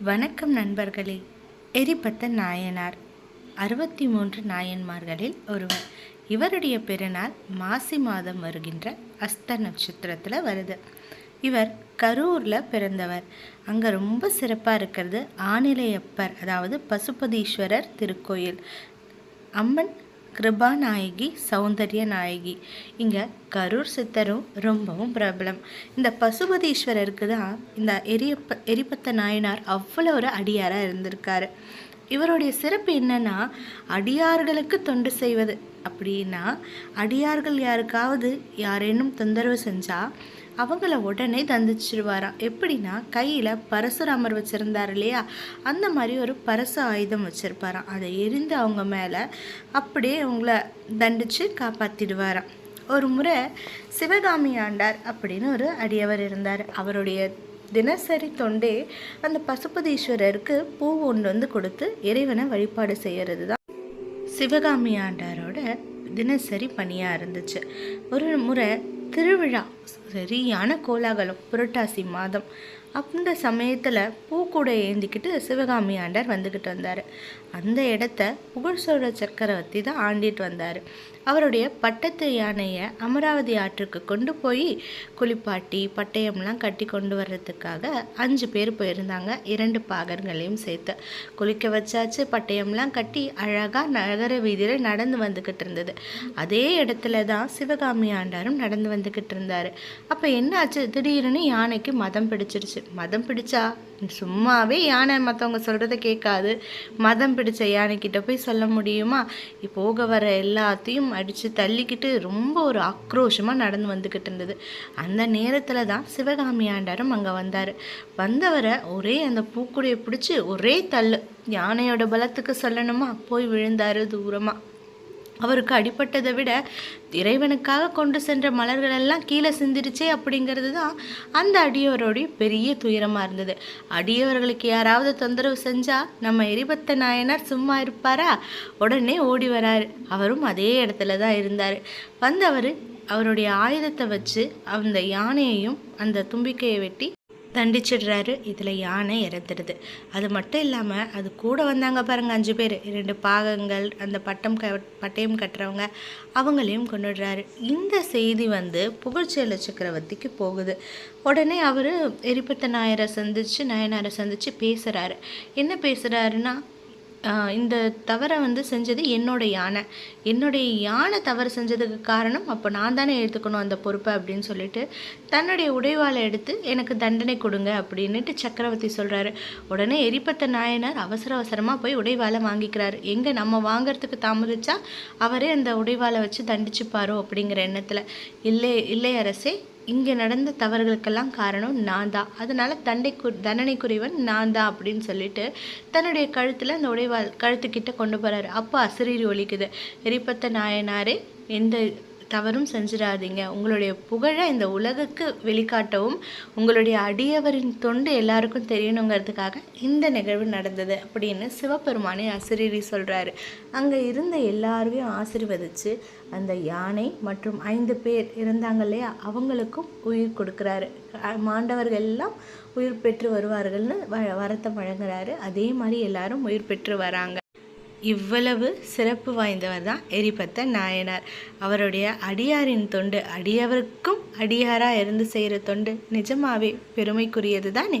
வணக்கம் நண்பர்களே. எரிபத்த நாயனார். அறுபத்தி மூன்று நாயன்மார்களில் ஒருவர். இவருடைய பிறநாள் மாசி மாதம் வருகின்ற அஸ்த நட்சத்திரத்தில் வருது. இவர் கரூரில் பிறந்தவர். அங்கே ரொம்ப சிறப்பாக இருக்கிறது ஆனிலையப்பர் அதாவது பசுபதீஸ்வரர் திருக்கோயில். அம்மன் கிருபாநாயகி சௌந்தரிய நாயகி இங்கே கரூர் சித்தரும் ரொம்பவும் பிரபலம். இந்த பசுபதீஸ்வரருக்கு தான் இந்த எரியப்ப எரிபத்த நாயனார் அவ்வளோ ஒரு அடியாராக இருந்திருக்காரு. இவருடைய சிறப்பு என்னன்னா அடியார்களுக்கு தொண்டு செய்வது. அப்படின்னா அடியார்கள் யாருக்காவது யாரேனும் தொந்தரவு செஞ்சால் அவங்கள உடனே தந்திச்சிருவாராம் எப்படின்னா கையில் பரசுராமர் வச்சுருந்தார் இல்லையா? அந்த மாதிரி ஒரு பரசு ஆயுதம் வச்சுருப்பாராம் அதை எரிந்து அவங்க மேலே அப்படியே அவங்கள தண்டித்து காப்பாற்றிடுவாராம் ஒரு முறை சிவகாமி ஆண்டார் அப்படின்னு ஒரு அடியவர் இருந்தார். அவருடைய தினசரி தொண்டே அந்த பசுபதீஸ்வரருக்கு பூ ஒன்று வந்து கொடுத்து இறைவனை வழிபாடு செய்கிறது தான் சிவகாமி ஆண்டாரோட தினசரி பணியாக இருந்துச்சு. ஒரு முறை திருவிழா சரியான கோலாகலம் புரட்டாசி மாதம். அந்த சமயத்தில் பூக்கூடை ஏந்திக்கிட்டு சிவகாமி ஆண்டார் வந்துக்கிட்டு வந்தார். அந்த இடத்த புகழ்சோழ சக்கரவர்த்தி தான் ஆண்டிட்டு வந்தார். அவருடைய பட்டத்து யானையை அமராவதி ஆற்றுக்கு கொண்டு போய் குளிப்பாட்டி பட்டயம்லாம் கட்டி கொண்டு வர்றதுக்காக அஞ்சு பேர் போயிருந்தாங்க. இரண்டு பாகர்களையும் சேர்த்து. குளிக்க வச்சாச்சு பட்டயம்லாம் கட்டி அழகாக நகர வீதியில் நடந்து வந்துக்கிட்டு இருந்தது. அதே இடத்துல தான் சிவகாமி ஆண்டாரும் நடந்து வந்துக்கிட்டு இருந்தார். அப்போ என்னாச்சு? திடீர்னு யானைக்கு மதம் பிடிச்சிருச்சு. மதம் பிடிச்சா? சும்மாவே யானை மற்றவங்க சொல்கிறத கேட்காது. மதம் பிடிச்ச யானைக்கிட்ட போய் சொல்ல முடியுமா? போக வர எல்லாத்தையும் அடித்து தள்ளிக்கிட்டு ரொம்ப ஒரு ஆக்ரோஷமாக நடந்து வந்துக்கிட்டு இருந்தது. அந்த நேரத்தில் தான் சிவகாமி ஆண்டாரும் அங்கே வந்தார். வந்தவரை ஒரே அந்த பூக்குடியை பிடிச்சி ஒரே தள்ளு. யானையோட பலத்துக்கு சொல்லணுமா? போய் விழுந்தார் தூரமாக அவருக்கு அடிப்பட்டதை விட இறைவனுக்காக கொண்டு சென்ற மலர்கள் எல்லாம் கீழே சிந்திருச்சே அப்படிங்கிறது தான் அந்த அடியோருடைய பெரிய துயரமாக இருந்தது. அடியவர்களுக்கு யாராவது தொந்தரவு செஞ்சால் நம்ம எரிபத்த நாயனார் சும்மா இருப்பாரா? உடனே ஓடி வராரு. அவரும் அதே இடத்துல தான் இருந்தார். வந்தவர் அவருடைய ஆயுதத்தை வச்சு அந்த யானையையும் அந்த தும்பிக்கையை வெட்டி தண்டிச்சிடுறாரு. இதில் யானை இறந்துடுது அது மட்டும் இல்லாமல் அது கூட வந்தாங்க பாருங்கள் அஞ்சு பேர். இரண்டு பாகங்கள் அந்த பட்டம் க பட்டயம் கட்டுறவங்க அவங்களையும் கொண்டுடுறாரு இந்த செய்தி வந்து புகழ்ச்சேல சக்கரவர்த்திக்கு போகுது. உடனே அவர் எரிபத்த நாயரை சந்தித்து நயனாரை சந்தித்து பேசுகிறாரு என்ன பேசுகிறாருன்னா இந்த தவறை வந்து செஞ்சது என்னோட யானை. என்னுடைய யானை தவறு செஞ்சதுக்கு காரணம் அப்போ நான் தானே எடுத்துக்கணும் அந்த பொறுப்பை அப்படின்னு சொல்லிட்டு தன்னுடைய உடைவாளை எடுத்து எனக்கு தண்டனை கொடுங்க அப்படின்னுட்டு சக்கரவர்த்தி சொல்கிறாரு உடனே எரிப்பத்த நாயனார் அவசர அவசரமாக போய் உடைவாளை வாங்கிக்கிறாரு. எங்கே நம்ம வாங்கிறதுக்கு தாமதிச்சா அவரே அந்த உடைவாளை வச்சு தண்டிச்சுப்பாரோ? அப்படிங்கிற எண்ணத்தில் இல்லை இல்லை அரசே இங்கே நடந்த தவறுகளுக்கெல்லாம் காரணம் நான் தான். அதனால் தண்டை கு தண்டனைக்குரியவன் நான் தான் அப்படின்னு சொல்லிட்டு தன்னுடைய கழுத்தில் அந்த உடைவாள் கழுத்துக்கிட்ட கொண்டு போகிறாரு அப்போ அசிரீரி ஒழிக்குது எரிப்பத்த நாயனாரே எந்த தவறும் செஞ்சிடாதீங்க. உங்களுடைய புகழை இந்த உலகுக்கு வெளிக்காட்டவும் உங்களுடைய அடியவரின் தொண்டு எல்லாருக்கும் தெரியணுங்கிறதுக்காக இந்த நிகழ்வு நடந்தது அப்படின்னு சிவபெருமானே அசிரீரி சொல்கிறாரு அங்கே இருந்த எல்லாரையும் ஆசிர்வதித்து அந்த யானை மற்றும் ஐந்து பேர் இருந்தாங்க இல்லையா அவங்களுக்கும் உயிர் கொடுக்குறாரு. மாண்டவர்கள் எல்லாம் உயிர் பெற்று வருவார்கள்னு வ வரத்தை வழங்குறாரு. அதே மாதிரி எல்லாரும் உயிர் பெற்று வராங்க. இவ்வளவு சிறப்பு வாய்ந்தவர் தான் எரிபத்த நாயனார். அவருடைய அடியாரின் தொண்டு அடியவருக்கும் அடியாராக இருந்து செய்கிற தொண்டு நிஜமாவே பெருமைக்குரியது தானே